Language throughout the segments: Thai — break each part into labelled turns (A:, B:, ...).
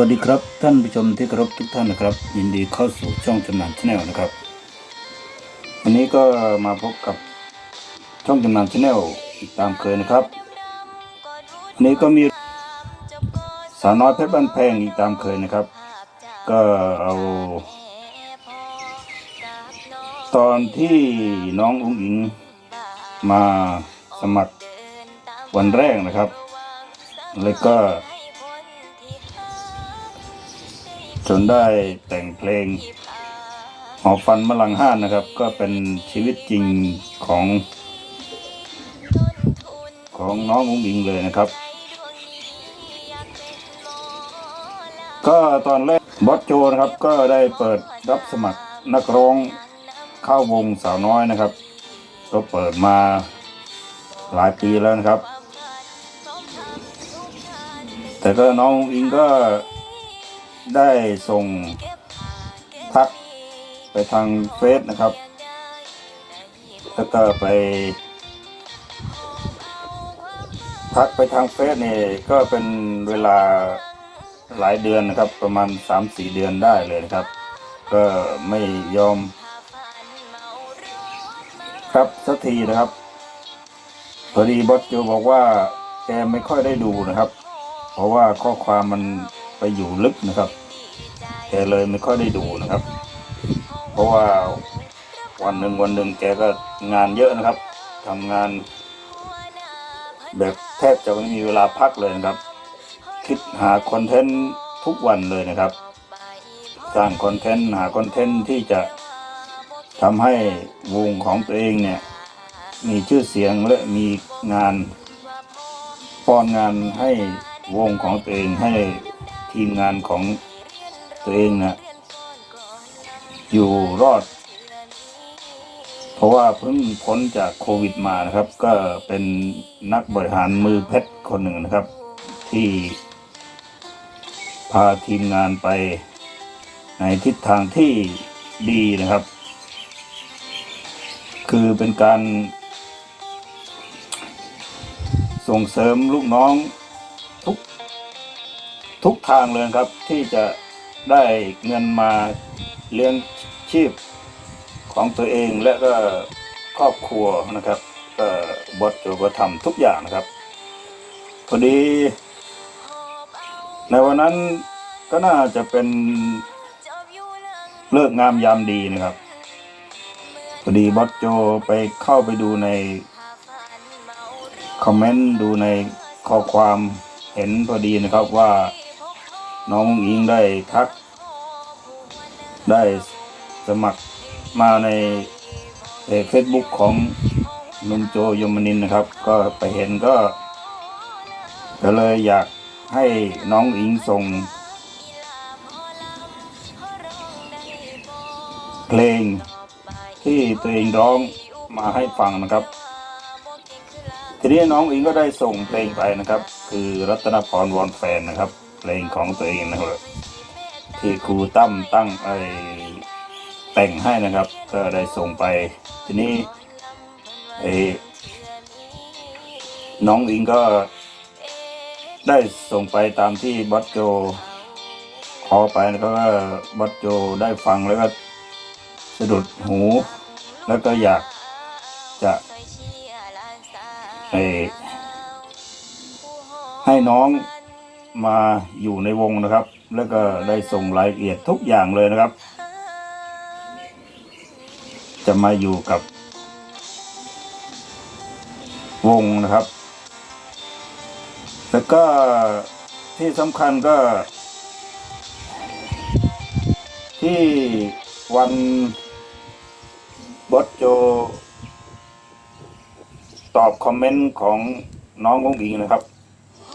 A: วัสดีครับท่านผู้ชมที่เคารพทุกท่านนะครับ ยินดีเข้าสู่ช่องจำนานชาแนลนะครับ วันนี้ก็มาพบกับช่องจำนานชาแนลอีกตามเคยนะครับวันนี้ก็มีสาวน้อยเพชรบ้านแพงอีกตามเคยนะครับ ก็เอา ตอนที่น้องอุ้งอิงมาสมัครวันแรกนะครับ แล้วก็ จนได้แต่งเพลงหอบฟันมะลังห้านนะครับ ก็เป็นชีวิตจริงของ ของน้องอุ้งอิงเลยนะครับ ก็ตอนแรกบอสโจนะครับก็ได้เปิดรับสมัครนักร้องเข้าวงสาวน้อยนะครับ ก็เปิดมาหลายปีแล้วนะครับ แต่ก็น้องอิงก็ ได้ส่งทักไปทางเฟซนะครับ แล้วก็ไปทักไปทางเฟซนี่ก็เป็นเวลาหลายเดือนนะครับ ประมาณสามสี่เดือนได้เลยนะครับ ก็ไม่ยอม ครับสักทีนะครับพอดีบอสโจบอกว่าแกไม่ค่อยได้ดูนะครับ เพราะว่าข้อความมัน ไปอยู่ลึกนะครับแกเลยไม่ค่อยได้ดูนะครับ เพราะว่าวันหนึ่งวันหนึ่งแกก็งานเยอะนะครับทำงาน แบบแทบจะไม่มีเวลาพักเลยนะครับ คิดหาคอนเทนต์ทุกวันเลยนะครับ สร้างคอนเทนต์หาคอนเทนต์ที่จะทำให้วงของตัวเองเนี่ย มีชื่อเสียงและมีงานป้อนงานให้วงของตัวเองให้ ทีมงานของตัวเองนะอยู่รอด เพราะว่าเพิ่งพ้นจากโควิดมานะครับ ก็เป็นนักบริหารมือเพชรคนหนึ่งนะครับ ที่พาทีมงานไปในทิศทางที่ดีนะครับ คือเป็นการส่งเสริมลูกน้อง ทางเลยครับที่จะได้เงินมาเลี้ยงชีพของตัวเองและก็ครอบครัวนะครับก็บอสโจก็ทำทุกอย่างนะครับ พอดี ในวันนั้นก็น่าจะเป็นเลิกงามยามดีนะครับ พอดีบอสโจไปเข้าไปดูใน คอมเมนต์ดูในข้อความเห็นพอดีนะครับว่า น้องอิงได้ทัก ได้สมัครมาในเฟซบุ๊กของหนุ่มโจยมนินนะครับ ก็ไปเห็นก็ ก็เลยอยากให้น้องอุ๋งอิงส่ง เพลงที่ตัวเองร้องมาให้ฟังนะครับ ทีนี้น้องอิงก็ได้ส่งเพลงไปนะครับ คือรัตนพรวอนแฟนนะครับ เพลงของตัวเองนะครับที่ครูตั้มตั้งไอแต่งให้นะครับ ก็ได้ส่งไป ทีนี้ไอน้องอิงก็ได้ส่งไปตามที่บอสโจขอไปแล้วก็บอสโจได้ฟังแล้วก็สะดุดหู แล้วก็อยากจะไอให้น้อง มาอยู่ในวงนะครับ แล้วก็ได้ส่งรายละเอียดทุกอย่างเลยนะครับ จะมาอยู่กับวงนะครับ แล้วก็ที่สำคัญก็ ที่วันบอสโจ ตอบคอมเมนต์ของน้ององอิงนะครับ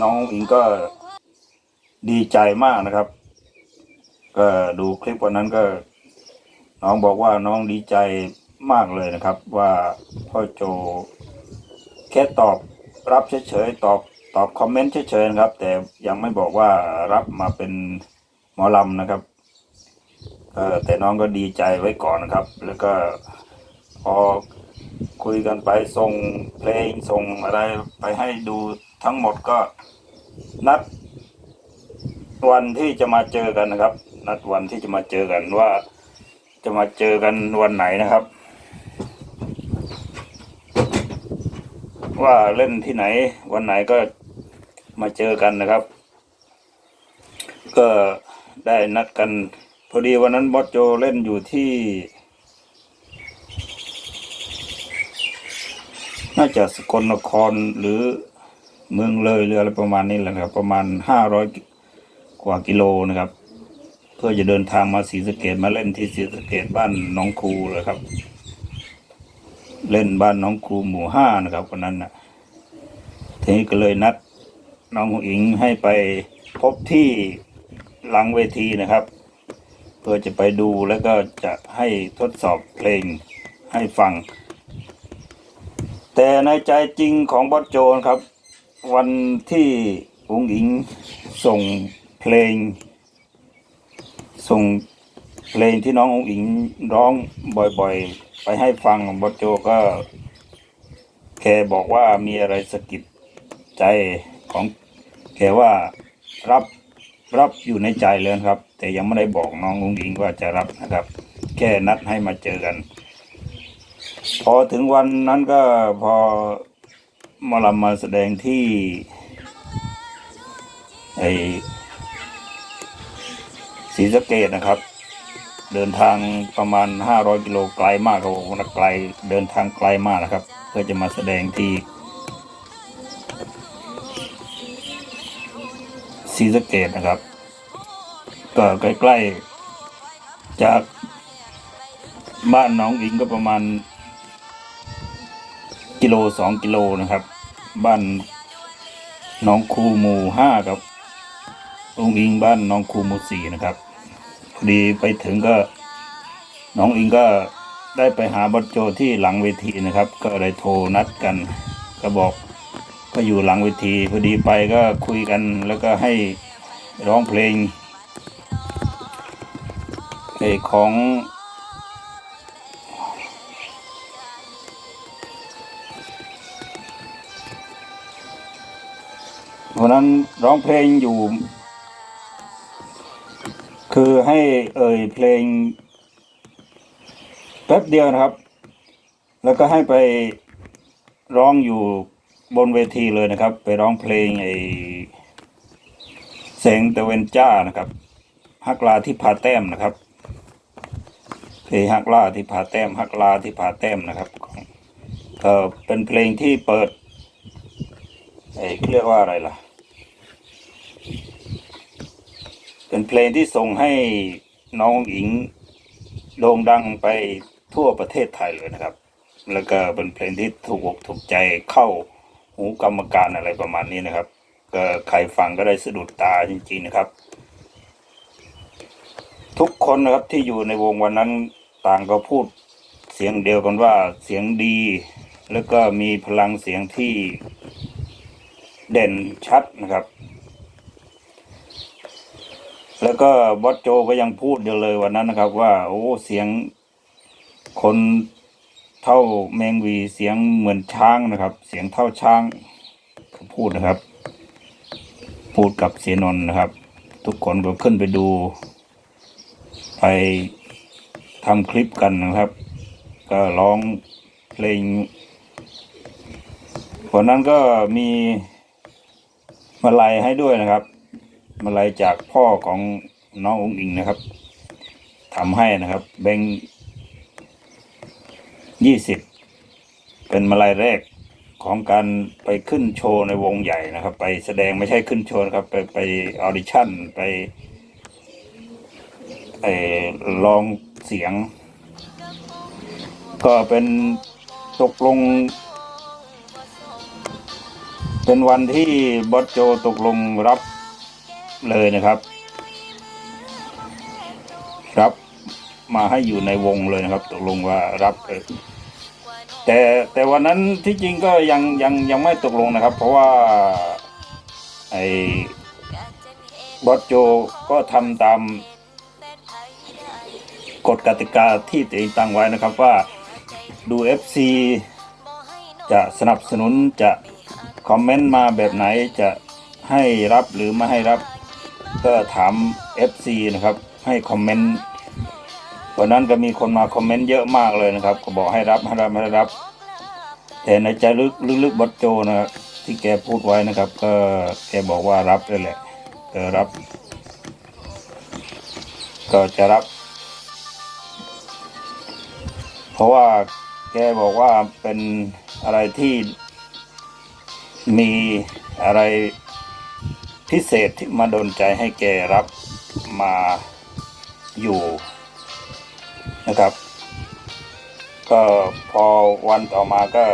A: น้ององอิงก็ ดีใจมากนะครับ ก็ดูคลิปวันนั้นก็ น้องบอกว่าน้องดีใจมากเลยนะครับ ว่าพ่อโจ แค่ตอบรับเฉยๆตอบตอบคอมเมนต์เฉยๆนะครับ แต่ยังไม่บอกว่ารับมาเป็นหมอลำนะครับแต่น้องก็ดีใจไว้ก่อนนะครับ แล้วก็พอคุยกันไปส่งเพลงส่งอะไรไปให้ดูทั้งหมดก็นัด วันที่จะมาเจอกันนะครับ นัดวันที่จะมาเจอกันว่า จะมาเจอกันวันไหนนะครับ ว่าเล่นที่ไหน วันไหนก็มาเจอกันนะครับ ก็ได้นัดกันพอดีวันนั้นบอสโจเล่นอยู่ที่ น่าจะสกลนครหรือเมืองเลยหรืออะไรประมาณนี้แหละครับประมาณห้าร้อย กว่ากิโลนะครับ เพื่อจะเดินทางมาศรีสะเกดมาเล่นที่ศรีสะเกดบ้านน้องครูเลยครับ เล่นบ้านน้องครูหมู่ห้านะครับวันนั้นนะทีนี้ก็เลยนัดน้องอิงให้ไปพบที่หลังเวทีนะครับ เพื่อจะไปดูแล้วก็จะให้ทดสอบเพลงให้ฟัง แต่ในใจจริงของบอสโจนครับ วันที่องค์อิงส่ง เพลง ส่งเพลงที่น้ององค์อิงร้องบ่อยๆ ไปให้ฟังบอโจก็ แกบอกว่ามีอะไรสะกิดใจของแกว่ารับรับอยู่ในใจเลยครับ แต่ยังไม่ได้บอกน้ององค์อิงว่าจะรับนะครับ แค่นัดให้มาเจอกัน พอถึงวันนั้นก็พอมาลำมาแสดงที่ไอ ศรีสะเกดนะครับ เดินทางประมาณห้าร้อยกิโลไกลมากครับผมนะไกลเดินทางไกลมากนะครับ เพื่อจะมาแสดงที่ศรีสะเกดนะครับ ก็ใกล้ๆจากบ้านน้องอิงก็ประมาณ กิโลสองกิโลนะครับ บ้านน้องคูหมู่ห้าครับ องอิงบ้านน้องครูมูสี่นะครับพอดีไปถึงก็ น้องอิงก็ได้ไปหาบอสโจที่หลังเวทีนะครับ ก็เลยโทรนัดกัน ก็บอกก็อยู่หลังเวทีพอดีไปก็คุยกันแล้วก็ให้ร้องเพลงเพลงของวันนั้นร้องเพลงอยู่ คือให้เอ่ยเพลงแป๊บเดียวนะครับ แล้วก็ให้ไปร้องอยู่บนเวทีเลยนะครับ ไปร้องเพลงไอ้แสงตะเวนจ้านะครับฮักลาที่ผาแต้มนะครับ เพลงฮักลาที่ผาแต้มฮักลาที่ผาแต้มนะครับเออเป็นเพลงที่เปิดไอ้เรียกว่าอะไรล่ะ เป็นเพลงที่ส่งให้น้องหญิงโด่งดังไปทั่วประเทศไทยเลยนะครับ แล้วก็เป็นเพลงที่ถูกอกถูกใจเข้าหูกรรมการอะไรประมาณนี้นะครับ ก็ใครฟังก็ได้สะดุดตาจริง ๆนะครับ ทุกคนนะครับที่อยู่ในวงวันนั้นต่างก็พูดเสียงเดียวกันว่าเสียงดี แล้วก็มีพลังเสียงที่เด่นชัดนะครับ แล้วก็บอสโจก็ยังพูดอยู่เลยวันนั้นนะครับ ว่า โอ้เสียงคนเท่าแมงวีเสียงเหมือนช้างนะครับ เสียงเท่าช้างเขาพูดนะครับ พูดกับเสียนนนะครับ ทุกคนก็ขึ้นไปดู ไปทำคลิปกันนะครับ ก็ร้องเพลงวันนั้นก็มีมาลัยให้ด้วยนะครับ มาลัยจากพ่อของน้ององอิงนะครับทำให้นะครับ แบงยี่สิบเป็นมาลัยแรกของการไปขึ้นโชว์ในวงใหญ่นะครับ ไปแสดงไม่ใช่ขึ้นโชว์นะครับ ไปไปออดิชั่นไปไอ้ลองเสียง ก็เป็นตกลง เป็นวันที่บอสโจตกลงรับ เลยนะครับ รับมาให้อยู่ในวงเลยนะครับ ตกลงว่ารับเลยแต่แต่วันนั้นที่จริงก็ยังยังยังไม่ตกลงนะครับ เพราะว่าไอ้บอสโจก็ทำตามกฎกติกาที่ตัวเองตั้งไว้นะครับว่าดู FC จะสนับสนุนจะคอมเมนต์มาแบบไหนจะให้รับหรือไม่ให้รับ ก็ถาม FC นะครับ ให้คอมเมนต์วันนั้นก็มีคนมาคอมเมนต์เยอะมากเลยนะครับ ก็บอกให้รับให้รับให้รับ แต่ในใจลึกลึกๆบอสโจนะครับที่แกพูดไว้นะครับ ก็แกบอกว่ารับเลยแหละก็รับ ก็จะรับ เพราะว่าแกบอกว่าเป็นอะไรที่มีอะไร พิเศษที่มาดนใจให้แกรับมาอยู่นะครับ ก็พอวันต่อมาก็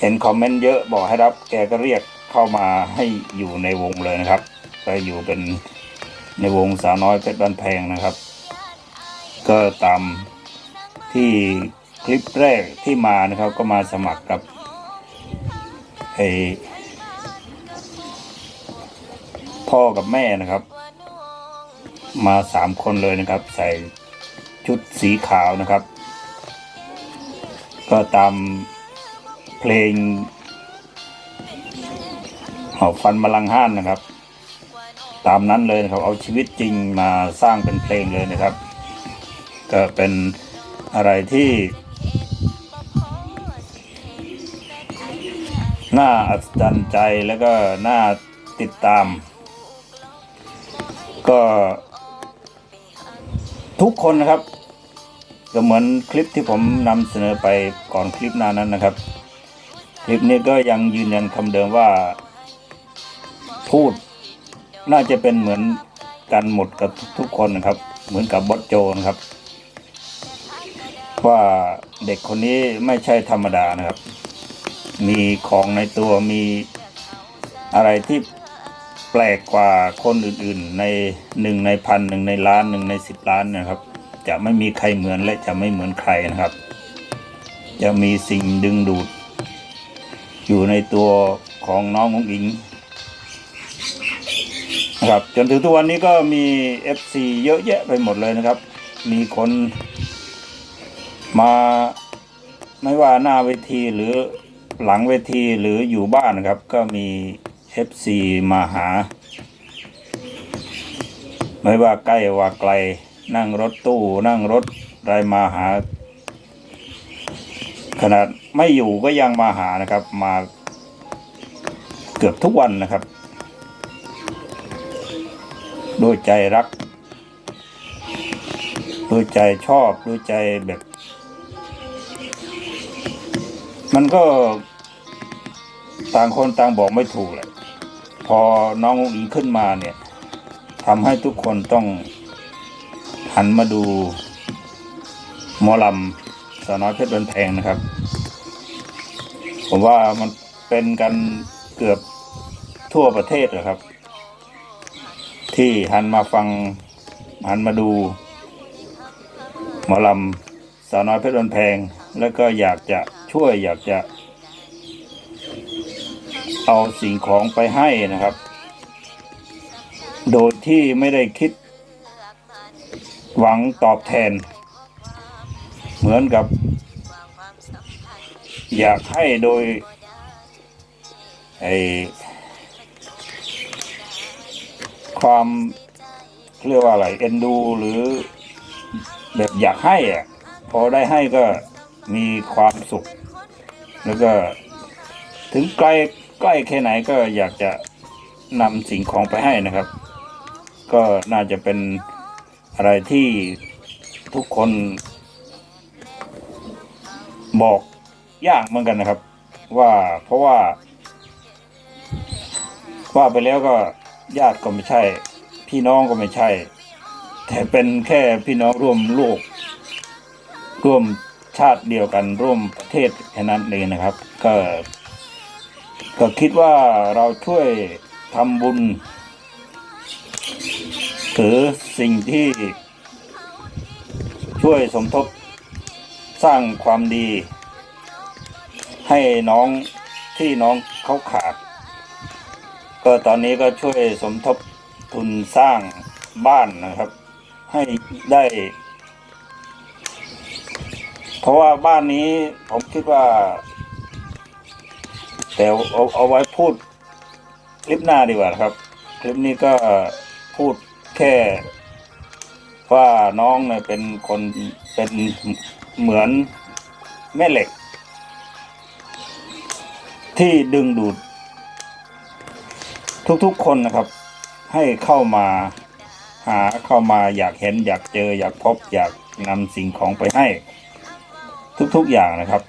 A: เห็นคอมเมนต์เยอะบอกให้รับ แกก็เรียกเข้ามาให้อยู่ในวงเลยนะครับก็อยู่เป็นในวงสาวน้อยเพชรบ้านแพงนะครับ ก็ตามที่คลิปแรกที่มานะครับ ก็มาสมัครกับไอ พ่อกับแม่นะครับ มาสามคนเลยนะครับ ใส่ชุดสีขาวนะครับ ก็ตามเพลงหอบฟันมาลังห้านนะครับ ตามนั้นเลยนะครับ เอาชีวิตจริงมาสร้างเป็นเพลงเลยนะครับ ก็เป็นอะไรที่น่าอัศจรรย์ใจแล้วก็น่าติดตาม ก็ทุกคนนะครับ ก็เหมือนคลิปที่ผมนำเสนอไปก่อนคลิปหน้านั้นนะครับ คลิปนี้ก็ยังยืนยันคำเดิมว่า พูดน่าจะเป็นเหมือนกันหมดกับทุกคนนะครับ เหมือนกับบอสโจนะครับ ว่าเด็กคนนี้ไม่ใช่ธรรมดานะครับ มีของในตัวมีอะไรที่ แปลกกว่าคนอื่นๆ ในหนึ่งในพันหนึ่งในล้านหนึ่งในสิบล้านนะครับ จะไม่มีใครเหมือนและจะไม่เหมือนใครนะครับ จะมีสิ่งดึงดูด อยู่ในตัวของน้องของอิงนะครับจนถึงทุกวันนี้ก็มี FC เยอะแยะไปหมดเลยนะครับ มีคนมาไม่ว่าหน้าเวทีหรือหลังเวทีหรืออยู่บ้านนะครับ ก็มี FC มาหา ไม่ว่าใกล้ว่าไกล นั่งรถตู้นั่งรถไรมาหา ขนาดไม่อยู่ก็ยังมาหานะครับ มาเกือบทุกวันนะครับ ด้วยใจรัก ด้วยใจชอบด้วยใจแบบ มันก็ต่างคนต่างบอกไม่ถูกแหละ พอน้องอิงขึ้นมาเนี่ยทำให้ทุกคนต้องหันมาดูหมอลำสาวน้อยเพชรบันแพงนะครับ ผมว่ามันเป็นกันเกือบทั่วประเทศนะครับ ที่หันมาฟังหันมาดู หมอลำสาวน้อยเพชรบันแพง แล้วก็อยากจะช่วยอยากจะ เอาสิ่งของไปให้นะครับ โดยที่ไม่ได้คิด หวังตอบแทน เหมือนกับ อยากให้โดยไอความเรียกว่าอะไรเอ็นดูหรือแบบอยากให้อะพอได้ให้ก็มีความสุข แล้วก็ถึงไกล ใกล้แค่ไหนก็อยากจะนำสิ่งของไปให้นะครับ ก็น่าจะเป็นอะไรที่ทุกคนบอกยากเหมือนกันนะครับ ว่าเพราะว่า ว่าไปแล้วก็ญาติก็ไม่ใช่ พี่น้องก็ไม่ใช่ แต่เป็นแค่พี่น้องร่วมโลก ร่วมชาติเดียวกันร่วมประเทศแค่นั้นเองนะครับ ก็ ก็คิดว่าเราช่วยทำบุญหรือสิ่งที่ช่วยสมทบสร้างความดี ให้น้องที่น้องเขาขาด ก็ตอนนี้ก็ช่วยสมทบทุนสร้างบ้านนะครับ ให้ได้ เพราะว่าบ้านนี้ผมคิดว่า แต่เอาเอาไว้พูดคลิปหน้าดีกว่าครับ คลิปนี้ก็พูดแค่ว่าน้องเนี่ยเป็นคนเป็นเหมือนแม่เหล็ก ที่ดึงดูด ทุกๆคนนะครับ ให้เข้ามาหาเข้ามาอยากเห็นอยากเจออยากพบอยากนำสิ่งของไปให้ ทุกๆอย่างนะครับ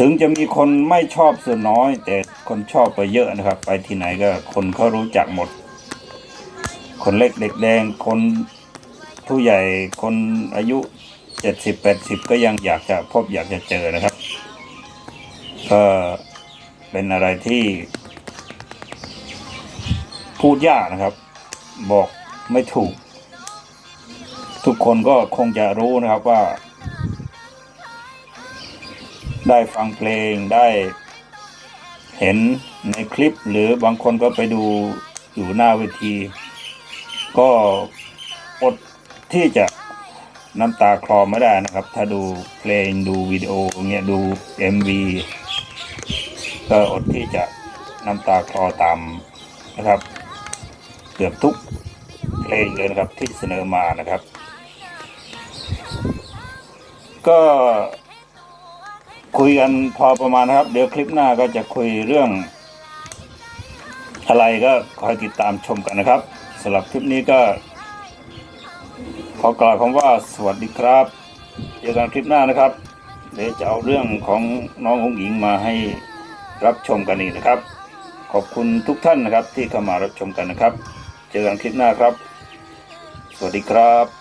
A: ถึงจะมีคนไม่ชอบส่วนน้อย แต่คนชอบไปเยอะนะครับ ไปที่ไหนก็คนเขารู้จักหมด คนเล็กเด็กแดงคนผู้ใหญ่คนอายุเจ็ดสิบแปดสิบก็ยังอยากจะพบอยากจะเจอนะครับ ก็เป็นอะไรที่ พูดยากนะครับ บอกไม่ถูก ทุกคนก็คงจะรู้นะครับว่า ได้ฟังเพลงได้เห็นในคลิปหรือบางคนก็ไปดูอยู่หน้าเวที ก็อดที่จะน้ำตาคลอไม่ได้นะครับ ถ้าดูเพลงดูวิดีโอเงี้ยดู MV ก็อดที่จะน้ำตาคลอตามนะครับ เกือบทุกเพลงเลยนะครับที่เสนอมานะครับ ก็ คุยกันพอประมาณนะครับ เดี๋ยวคลิปหน้าก็จะคุยเรื่อง อะไรก็คอยติดตามชมกันนะครับสำหรับคลิปนี้ก็ ขอกล่าวคำว่าสวัสดีครับเจอกันคลิปหน้านะครับ เดี๋ยวจะเอาเรื่องของน้ององหญิงมาให้รับชมกันอีกนะครับ ขอบคุณทุกท่านนะครับที่เข้ามารับชมกันนะครับ เจอกันคลิปหน้าครับ สวัสดีครับ